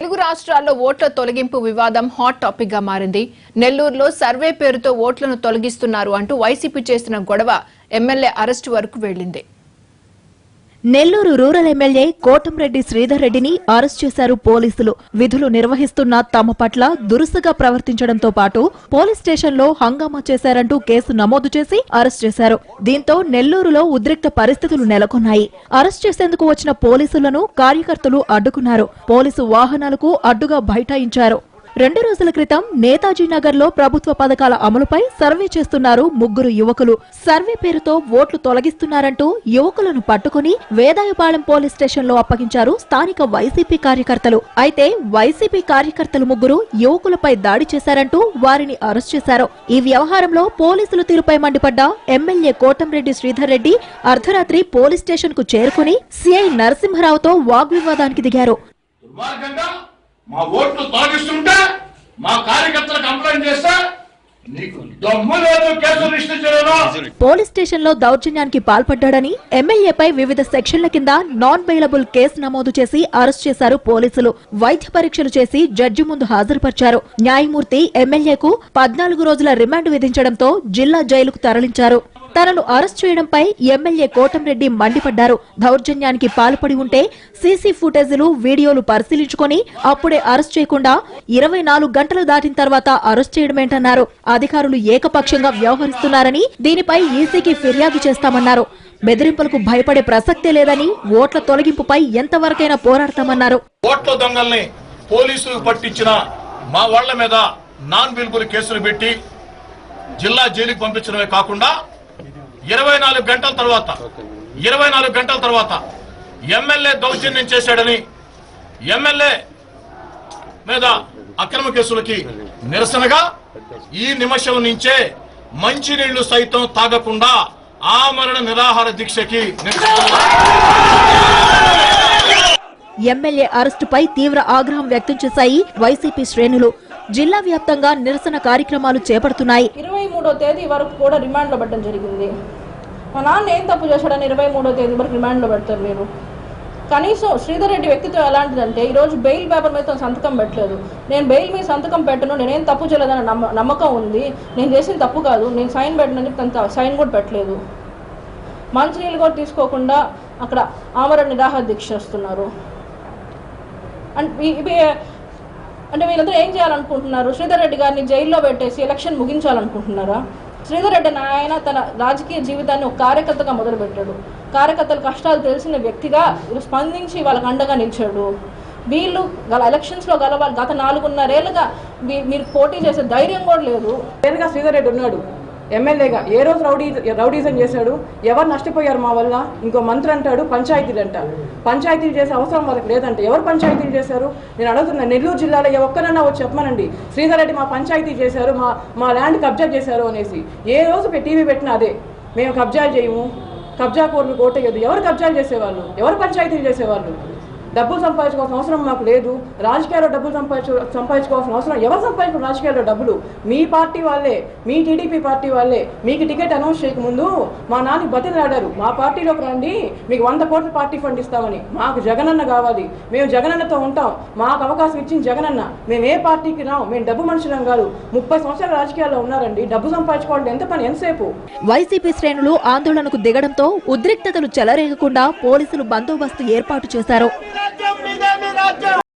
తెలుగు రాష్ట్రాల్లో ఓట్ల తొలగింపు వివాదం హాట్ టాపిక్గా మారింది. నెల్లూరులో సర్వే పేరుతో ఓట్లను తొలగిస్తున్నారు అంటూ వైసీపీ చేసిన గొడవ ఎమ్మెల్యే అరెస్టు వరకు వెళ్ళింది నెల్లూరు రూరల్ ఎమ్మెల్యే కోటంరెడ్డి శ్రీధర్ రెడ్డిని అరెస్ట్ చేశారు పోలీసులు. విధులు నిర్వహిస్తున్న తమ పట్ల దురుసుగా ప్రవర్తించడంతో పాటు పోలీస్ స్టేషన్లో హంగామా చేశారంటూ కేసు నమోదు చేసి అరెస్ట్ చేశారు. దీంతో నెల్లూరులో ఉద్రిక్త పరిస్థితులు నెలకొన్నాయి. అరెస్ట్ చేసేందుకు వచ్చిన పోలీసులను కార్యకర్తలు అడ్డుకున్నారు. పోలీసు వాహనాలకు అడ్డుగా బైఠాయించారు. రెండు రోజుల క్రితం నేతాజీ నగర్లో ప్రభుత్వ పథకాల అమలుపై సర్వే చేస్తున్నారు ముగ్గురు యువకులు. సర్వే పేరుతో ఓట్లు తొలగిస్తున్నారంటూ యువకులను పట్టుకుని వేదాయపాలెం పోలీస్ స్టేషన్లో అప్పగించారు స్థానిక వైసీపీ కార్యకర్తలు. అయితే వైసీపీ కార్యకర్తలు ముగ్గురు యువకులపై దాడి చేశారంటూ వారిని అరెస్ట్ చేశారు. ఈ వ్యవహారంలో పోలీసులు తీరుపై మండిపడ్డ ఎమ్మెల్యే కోటంరెడ్డి శ్రీధర్ రెడ్డి అర్ధరాత్రి పోలీస్ స్టేషన్కు చేరుకుని సిఐ నరసింహరావుతో వాగ్వివాదానికి దిగారు. దుర్మార్గంగా మా ఓట్లు తొలగిస్తుంటే మా కార్యకర్తలు కంప్లైంట్ చేస్తే పోలీస్ స్టేషన్లో దౌర్జన్యానికి పాల్పడ్డాడని ఎమ్మెల్యేపై వివిధ సెక్షన్ల కింద నాన్ బెయిలబుల్ కేసు నమోదు చేసి అరెస్ట్ చేశారు పోలీసులు. వైద్య పరీక్షలు చేసి జడ్జి ముందు హాజరుపరిచారు. న్యాయమూర్తి ఎమ్మెల్యేకు పద్నాలుగు రోజుల రిమాండ్ విధించడంతో జిల్లా జైలుకు తరలించారు. తనను అరెస్ట్ చేయడంపై ఎమ్మెల్యే కోటంరెడ్డి మండిపడ్డారు. దౌర్జన్యానికి పాల్పడి ఉంటే సీసీ ఫుటేజీలు వీడియోలు పరిశీలించుకొని అప్పుడే అరెస్ట్ చేయకుండా ఇరవై నాలుగు గంటలు దాటిన తర్వాత అరెస్ట్ చేయడమేంటన్నారు. అధికారులు ఏకపక్షంగా వ్యవహరిస్తున్నారని దీనిపై ఈసీకి ఫిర్యాదు చేస్తామన్నారు. బెదిరింపులకు భయపడే ప్రసక్తే లేదని ఓట్ల తొలగింపుపై ఎంతవరకైనా పోరాడతామన్నారు. ఓట్ల దొంగల్ని పోలీసులు పట్టించిన మా వాళ్ళ మీద నాన్ బిల్బుల్ కేసులు పెట్టి జిల్లా జైలుకి పంపించడమే కాకుండా ఇరవై నాలుగు గంటల తర్వాత ఇరవై నాలుగు గంటల తర్వాత ఎమ్మెల్యే దౌర్జన్యం చేశాడని ఎమ్మెల్యే మీద అక్రమ కేసులకి నిరసనగా ఈ నిమిషం నుంచే మంచినీళ్ళు సైతం తాగకుండా ఆమరణ నిరాహార దీక్షకి ఎమ్మెల్యే అరెస్టుపై తీవ్ర ఆగ్రహం వ్యక్తం చేశాయి వైసీపీ శ్రేణులు. జిల్లా వ్యాప్తంగా నిరసన కార్యక్రమాలు చేపడుతున్నాయి. ఇరవై మూడో తేదీ వరకు కూడా రిమాండ్లో పెట్టడం జరిగింది. మా నాన్న ఏం తప్పు చేశాడని ఇరవై మూడో తేదీ వరకు రిమాండ్లో పెడతారు మీరు. కనీసం శ్రీధర్ రెడ్డి వ్యక్తిత్వం ఎలాంటిదంటే ఈరోజు బెయిల్ పేపర్ మీద సంతకం పెట్టలేదు. నేను బెయిల్ మీద సంతకం పెట్టను నేనేం తప్పు చేయలేదని నమ్మ నమ్మకం ఉంది. నేను చేసిన తప్పు కాదు నేను సైన్ పెట్టనని తన సైన్ కూడా పెట్టలేదు. మంచినీళ్ళు కూడా తీసుకోకుండా అక్కడ ఆమరణ నిరాహార దీక్ష చేస్తున్నారు. అండ్ అంటే వీళ్ళందరూ ఏం చేయాలనుకుంటున్నారు? శ్రీధర్ రెడ్డి గారిని జైల్లో పెట్టేసి ఎలక్షన్ ముగించాలనుకుంటున్నారా? శ్రీధర్ రెడ్డి నాయన ఆయన తన రాజకీయ జీవితాన్ని ఒక కార్యకర్తగా మొదలుపెట్టాడు. కార్యకర్తల కష్టాలు తెలిసిన వ్యక్తిగా వీళ్ళు స్పందించి వాళ్ళకి అండగా నిలిచాడు. వీళ్ళు గల ఎలక్షన్స్లో గలవాలి గత నాలుగున్నరేళ్ళుగా మీ- మీరు పోటీ చేసే ధైర్యం కూడా లేదు. శ్రీధర్ రెడ్డి ఉన్నాడు. ఎమ్మెల్యేగా ఏ రోజు రౌడీ రౌడీజం చేశాడు? ఎవరు నష్టపోయారు మా వల్ల? ఇంకో మంత్రి అంటాడు పంచాయతీలు అంట. పంచాయతీలు చేసే అవసరం వాళ్ళకి లేదంటే. ఎవరు పంచాయతీలు చేశారు? నేను అడుగుతున్నా నెల్లూరు జిల్లాలో ఏ ఒక్కరన్నా వచ్చి చెప్పమనండి. శ్రీధర్ రెడ్డి మా పంచాయతీ చేశారు మా మా ల్యాండ్ కబ్జా చేశారు అనేసి. ఏ రోజు టీవీ పెట్టినా అదే. మేము కబ్జా చేయము. కబ్జా కోర్లు కోటేయదు ఎవరు కబ్జాలు చేసేవాళ్ళు? ఎవరు పంచాయతీలు చేసేవాళ్ళు? డబ్బులు సంపాదించుకోవాల్సిన అవసరం మాకు లేదు. రాజకీయాల్లో డబ్బులు సంపాదించు సంపాదించుకోవాల్సిన అవసరం ఎవరు సంపాదించుకున్న రాజకీయాల్లో డబ్బులు? మీ పార్టీ వాళ్ళే. మీ టీడీపీ పార్టీ వాళ్ళే. మీకు టికెట్ అనౌన్స్ చేయకముందు మా నాన్న బతిలాడారు మా పార్టీలోకి రండి. మీకు వంద కోట్ల పార్టీ ఫండ్ ఇస్తామని. మాకు జగనన్న కావాలి. మేము జగనన్నతో ఉంటాం. మాకు అవకాశం ఇచ్చిన జగనన్న. మేము ఏ పార్టీకి రాం మేము డబ్బు మనుషులం కాదు. ముప్పై సంవత్సరాల రాజకీయాల్లో ఉన్నారండి. డబ్బు సంపాదించుకోవాలంటే ఎంత పని? ఎంతసేపు? వైసీపీ శ్రేణులు ఆందోళనకు దిగడంతో ఉద్రిక్తతలు చెలరేగకుండా పోలీసులు బందోబస్తు ఏర్పాటు చేశారు. ರಾಜ್ಯ ಬಿಜೆಪಿ ರಾಜ್ಯ